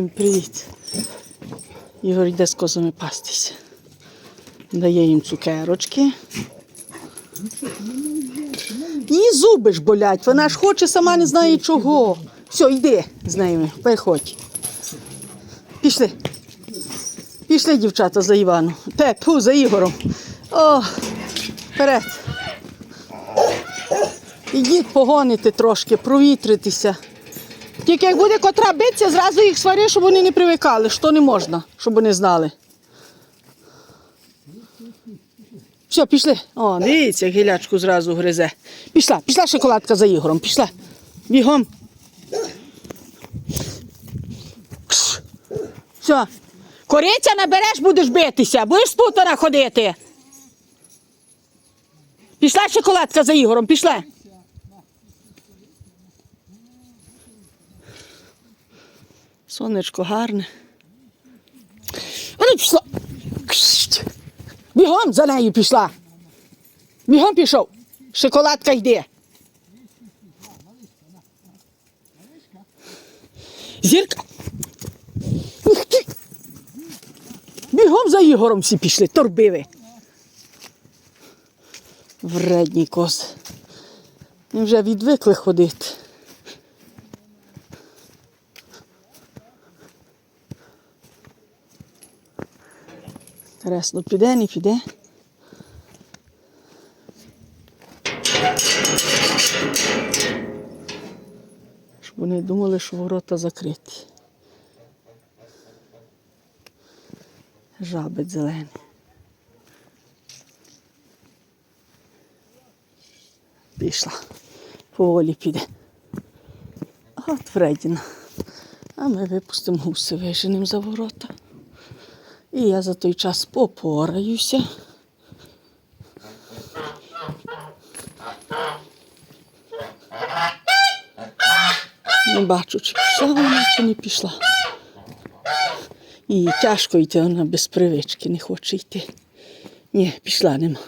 Всім привіт. Ігор йде з козами пастися. Дає їм цукерочки. Її зуби ж болять, вона ж хоче, сама не знає чого. Все, йди з нею, переходь. Пішли. Пішли, дівчата, за Іваном. Те, пу, за Ігором. О, вперед. Ідіть погоните трошки, провітритися. Тільки як буде котра битися, зразу їх свари, щоб вони не привикали, що не можна, щоб вони знали. Все, пішли. О, дивіться, гілячку зразу гризе. Пішла, пішла шоколадка за Ігорем, пішла. Бігом. Все. Кориця набереш, будеш битися, будеш спутана ходити. Пішла шоколадка за Ігорем, пішла. Сонечко гарне. Вона пішла. Бігом за нею пішла. Бігом пішов. Шоколадка йде. Зірка. Бігом за Ігором всі пішли, торбиви. Вредні. Вони вже відвикли ходити. Интересно, піде, не піде. Щоб вони думали, що ворота закриті. Жабець зелений. Пішла. Поволі піде. От Фредіна. А ми випустимо гуси, виженемо за ворота. І я за той час попораюся. Не бачу, чи пішла вона, чи не пішла. І тяжко йти, вона без привички не хоче йти. Ні, пішла нема.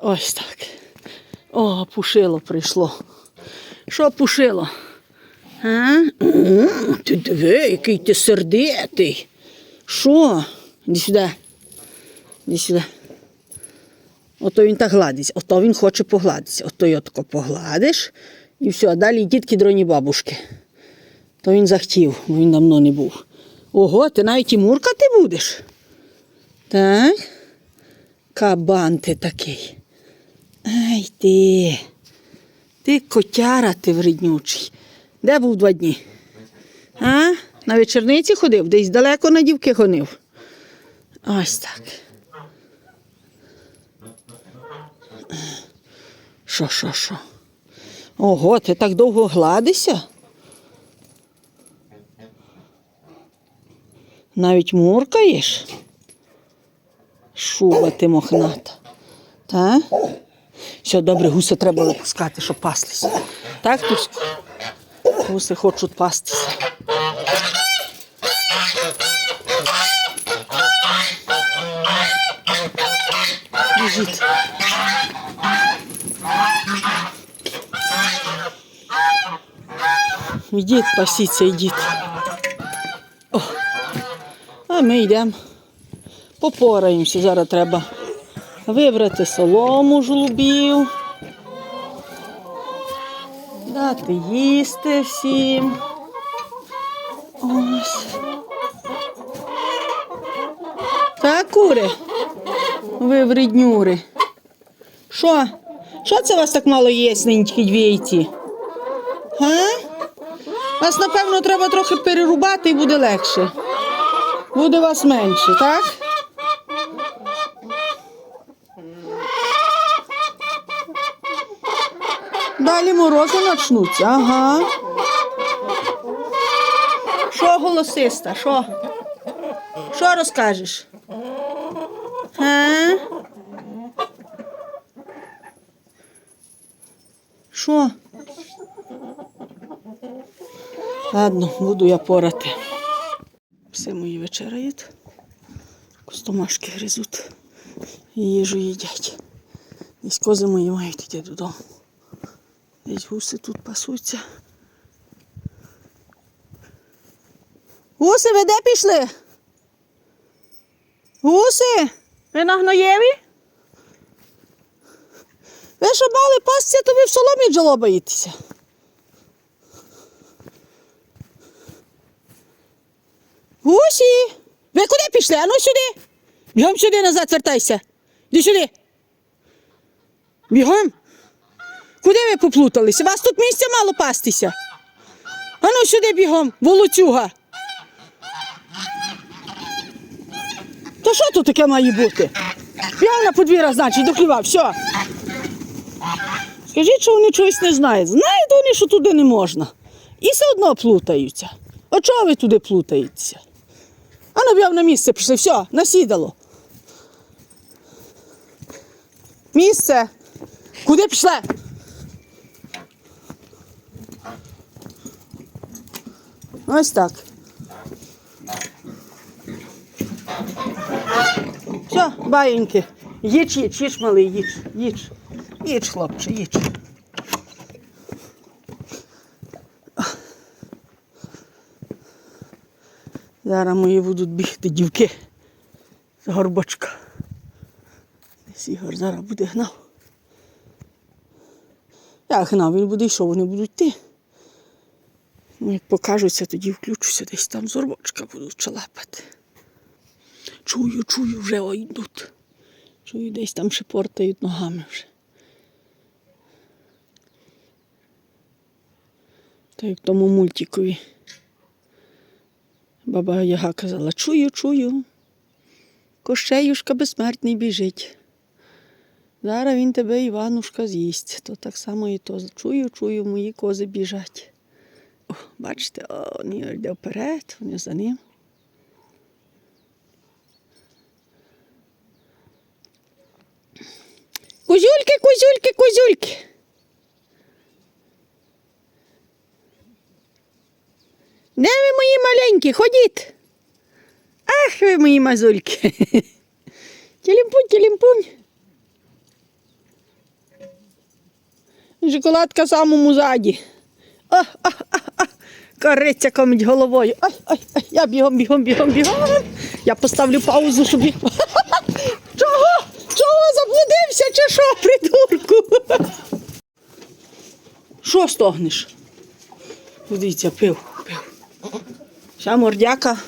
Ось так. О, пушило прийшло. Що пушило? А? Ти диви, який ти сердитий. Що? Іди сюди. Іди сюди. Ото він так гладиться, ото він хоче погладитися. Ото його тако погладиш і все, а далі дітки дроні бабушки. То він захотів, бо він давно не був. Ого, ти навіть і муркати будеш. Так? Кабан ти такий. Ай ти. Ти котяра, ти вреднючий. Де був два дні? А? На вечорниці ходив, десь далеко на дівки гонив. Ось так. Що, що, що? Ого, ти так довго гладишся? Навіть муркаєш? Шуба ти мохната. Так? Все, добре, гуси треба випускати, щоб паслися. Так, Тусько? Гуси хочуть пастися. Біжіть. Йдіть, пасіться, йдіть. О. А ми йдемо. Попораємося. Зараз треба вибрати солому жолубів. Дати їсти всім. Ось. Так, кури. Ви вреднюри. Що? Що це у вас так мало ясненькі двійці? Га? Вас, напевно, треба трохи перерубати і буде легше. Буде вас менше, так? Далі морози почнуться, ага. Що голосиста? Що? Що розкажеш? Га? Що? Ладно, буду я порати. Все мої вечеряють. Костомашки гризуть. І їжу їдять. Десь кози мої мають йти додому. Десь гуси тут пасуться. Гуси, ви де пішли? Гуси? Ви на гноєві? Ви що мали пастися, то ви в соломі джолобаєтеся. Гусі! Ви куди пішли? Ану сюди. Бігом сюди назад вертайся. Іди сюди. Бігом. Куди ви поплуталися? Вас тут місця мало пастися. Ану сюди бігом, волоцюга. То що тут таке має бути? Бігом на значить, до все. Скажіть, що вони чогось не знають. Знають вони, що туди не можна. І все одно плутаються. А чого ви туди плутаєтеся? А ну бігом на місце пішли, все, насідало. Місце. Куди пішли? Ось так. Все, баєньки. Їч, їч, їч, малий, їч, їч. Їч, хлопче, їч. Зараз мої будуть бігти дівки з горбочка. Десь Ігор зараз буде гнав. Я гнав, він буде йшов, вони будуть йти. Ну, як покажуться, тоді включуся, десь там з горбочка будуть чалапати. Чую, чую, вже о, йдуть. Чую, десь там шепортають ногами вже. Так як в тому мультикові. Баба Яга казала, чую, чую. Кощеюшка безсмертний біжить. Зараз він тебе, Іванушка, з'їсть. То так само і то. Чую, чую, мої кози біжать. О, бачите, о, він йде вперед, вони за ним. Кузюльки. Де ви мої маленькі? Ходіть. Ах, ви мої мазульки. Тілімпунь, тілімпунь. Шоколадка самому заді. А, а, а, а. Кориця комить головою. Ай, ай, ай, я бігом, бігом, бігом, бігом. Я поставлю паузу, щоб я. Чого чи що, придурку? Що стогнеш? Дивіться, пив, пив. Вся мордяка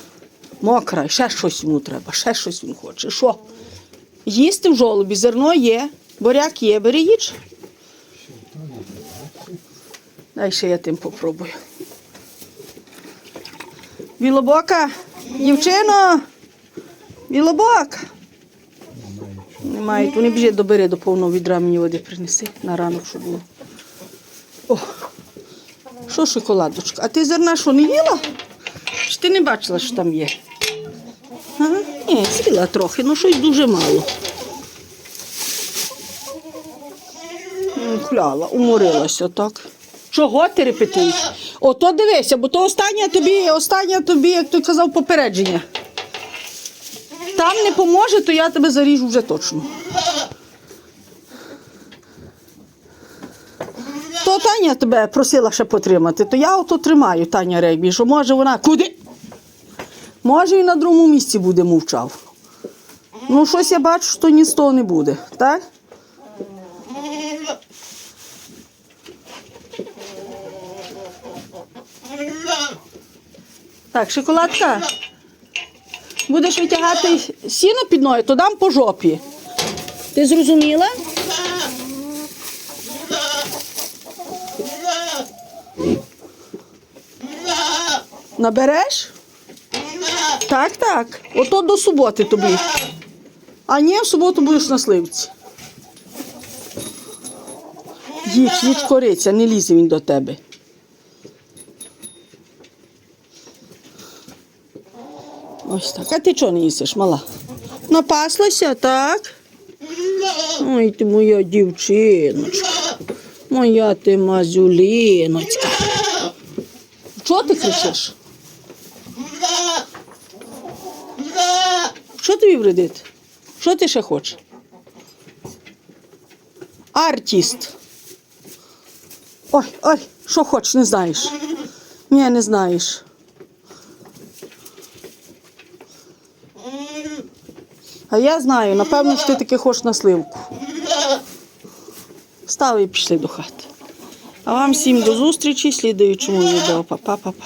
мокра, ще щось йому треба, ще щось він хоче. Що? Їсти в жолобі, зерно є, буряк є, бери їж. Дай ще я тим попробую. Білобока, дівчино, білобока. Немає, вони біжить добери до повного відра мені води принеси на ранок, щоб було. О, що шоколадочка? А ти зерна що не їла? Чи ти не бачила, що там є? Ні, з'їла трохи, ну щось дуже мало. М, Хляла, уморилася так. Чого ти репетуєш? Ото дивися, бо то останнє тобі, останнє тобі, як той казав, попередження. Там не поможе, то я тебе заріжу вже точно. То Таня тебе просила ще потримати, то я ото тримаю, Таня Рейбі, що може вона куди? Може і на другому місці буде мовчав. Ну, щось я бачу, що ні з того не буде, так? Так, шоколадка. Будеш витягати сіно під ноги, то дам по жопі. Ти зрозуміла? Набереш? Так, так. Ото до суботи тобі. А ні, в суботу будеш на сливці. Їдь, їдь кориця, не лізе він до тебе. Ось так. А ти чого не їсиш, мала? Напаслася, так? Ой, ти моя дівчиночка. Моя ти мазюліночка. Чого ти кричиш? Що тобі вредить? Що ти ще хочеш? Артіст. Ой, ой, що хочеш, не знаєш. Ні, не знаєш. А я знаю, напевно, що ти таки хочеш на сливку. Стали і пішли до хати. А вам всім до зустрічі слідуючому відео. Па-па-па-па.